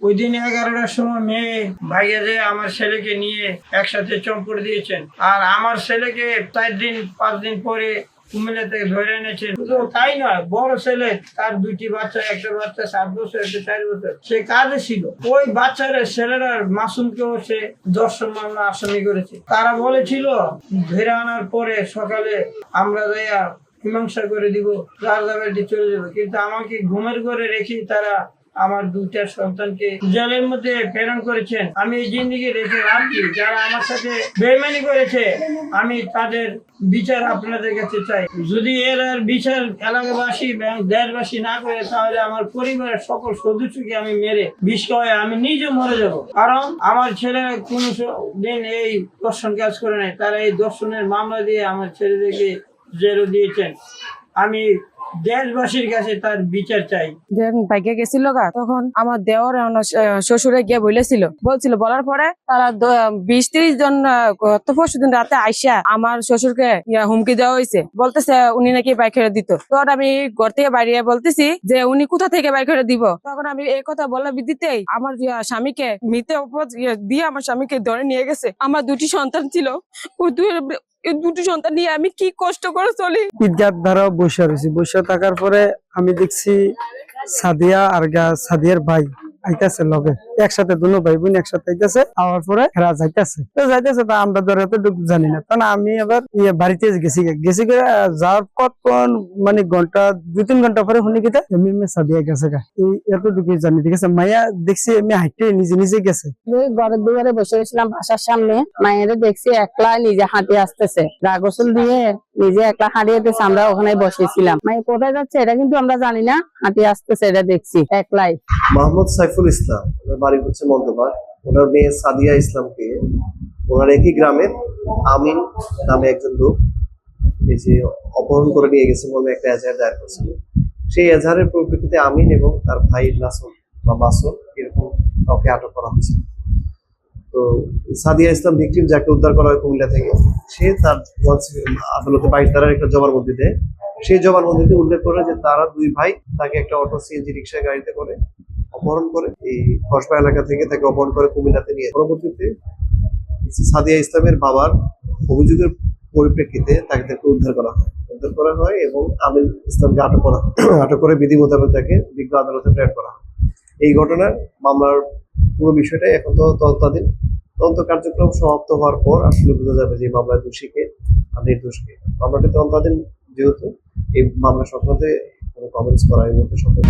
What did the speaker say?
ওই দিন এগারোটার সময় মেয়ে ভাইয়া যে আমার ছেলেকে নিয়ে একসাথে চম্পট দিয়েছেন। আর আমার ছেলেকে চার দিন, পাঁচ দিন পরে কুমিল্লা ধরে এনেছেন। শুধু তাই নয়, বড় ছেলে, তার দুইটি বাচ্চা, একটা বাচ্চা সাত বছর, একটা চার বছর। সে কাজে ছিল। ওই বাচ্চারা ছেলেরা মাসুমকেও সে দর্শন মামলা আসামি করেছে। তারা বলেছিল ধরে আনার পরে সকালে আমরা যাইয়া মীমাংসা করে দিব রাজাবাড়ি চলে যাবে। কিন্তু আমাকে ঘুমের ঘরে রেখে তারা আমার দুইটা সন্তানকে জেলের মধ্যে প্রেরণ করেছেন। আমি এই জিন্দিগি রেখে কি? যারা আমার সাথে বেমানি করেছে, আমি তাদের বিচার আপনাদের কাছে চাই। যদি এর আর বিচার এলাকাবাসী দেশবাসী না করে, তাহলে আমার পরিবারের সকল সদস্যকে আমি মেরে বিষ খাওয়াই আমি নিজে মরে যাব। কারণ আমার ছেলে কোনো দিন এই দর্শন কাজ করে নাই। তারা এই দর্শনের মামলা দিয়ে আমার ছেলেদেরকে জেরো দিয়েছেন। আমি দেশবাসীর কাছে তার বিচার চাই। বাইকে গেছিল গা তখন আমার দেওয়ার শ্বশুরে গিয়ে বলেছিল বলছিল বলার পরে তারা বিশ ত্রিশ জন আহ, গত পরশু দিন রাতে আইসা আমার শ্বশুরকে হুমকি দেওয়া হয়েছে বলতেছে উনি নাকি বাইক দিত। তখন আমি ঘর থেকে বাইরে বলতেছি যে উনি কোথা থেকে বাইক দিব? তখন আমি এই কথা বলার বিদ্যুতেই আমার স্বামীকে অপবাদ দিয়ে আমার স্বামীকে ধরে নিয়ে গেছে। আমার দুটি সন্তান ছিল। ওই দুই- দুটি সন্তান নিয়ে আমি কি কষ্ট করে চলি? ঈদগাহ ধারা বসে রয়েছি। বসে থাকার পরে আমি দেখছি সাদিয়া আর সাদিয়ার ভাই। আইতাছে লগে। একসাথে দুনো ভাই বোন একসাথে আইতাছে আওয়ার পরে এরা যাইতাছে। তো যাইতেছে তা আমরা ধরে এতটুকু জানি না। তখন আমি আবার ইয়ে বাড়িতে গেছি গেছি করে যাওয়ার কতক্ষণ মানে ঘণ্টা দুই তিন ঘণ্টা পরে শুনি কিতা এমনি এমনি সাদিয়া গেছে গা। এই এতটুকুই জানি ঠিক আছে? মাইয়া দেখছি এমনি হাইটে নিজে নিজে গেছে। ঘরের দুয়ারে বসে গেছিলাম বাসার সামনে। মায়ের দেখছি একলা নিজে হাঁটি আসতেছে। গা গোসল দিয়ে নিজে একলা হাঁটিয়ে আমরা ওখানে বসেছিলাম। মায়ের কোথায় যাচ্ছে এটা কিন্তু আমরা জানি না। হাঁটি আসতেছে এটা দেখছি একলাই। মোহাম্মদ সাইফুল ইসলাম, ওনার বাড়ি হচ্ছে মন্দবার ওনার মেয়ে সাদিয়া ইসলামকে ওনার একই গ্রামের আমিন নামে একজন লোক এই যে অপহরণ করে নিয়ে গেছে বলে একটা এজাহার দায়ের করছিল সেই এজাহারের পরিপ্রেক্ষিতে আমিন এবং তার ভাই নাসুম বা মাসুল এরকম কাউকে আটক করা হয়েছে। তো সাদিয়া ইসলাম ভিকটিম যাকে উদ্ধার করা হয় কুমিল্লা থেকে, সে তার আদালতে বাইশ ধারার একটা জবানবন্দি দেয় সেই জবানবন্দিতে উল্লেখ করে যে তারা দুই ভাই তাকে একটা অটো, সিএনজি রিক্সা গাড়িতে করে অপহরণ করে এই কসবা এলাকা থেকে তাকে অপহরণ করে কুমিল্লাতে নিয়ে পরবর্তীতে সাদিয়া ইসলামের বাবার অভিযোগের পরিপ্রেক্ষিতে তাকে তাকে উদ্ধার করা হয়। উদ্ধার করা হয় এবং আমিন ইসলামকে আটক করা আটক করে বিধি মোতাবেক তাকে বিজ্ঞ আদালতে প্রেরণ করা হয়। এই ঘটনার মামলার পুরো বিষয়টাই এখন তো তদন্তাধীন। তদন্ত কার্যক্রম সমাপ্ত হওয়ার পর আসলে বোঝা যাবে যে মামলায় দোষীকে আর নির্দোষকে মামলাটি তদন্তাধীন যেহেতু এই মামলা সংক্রান্তে কোনো কমেন্টস করা এই মুহূর্তে সম্ভব।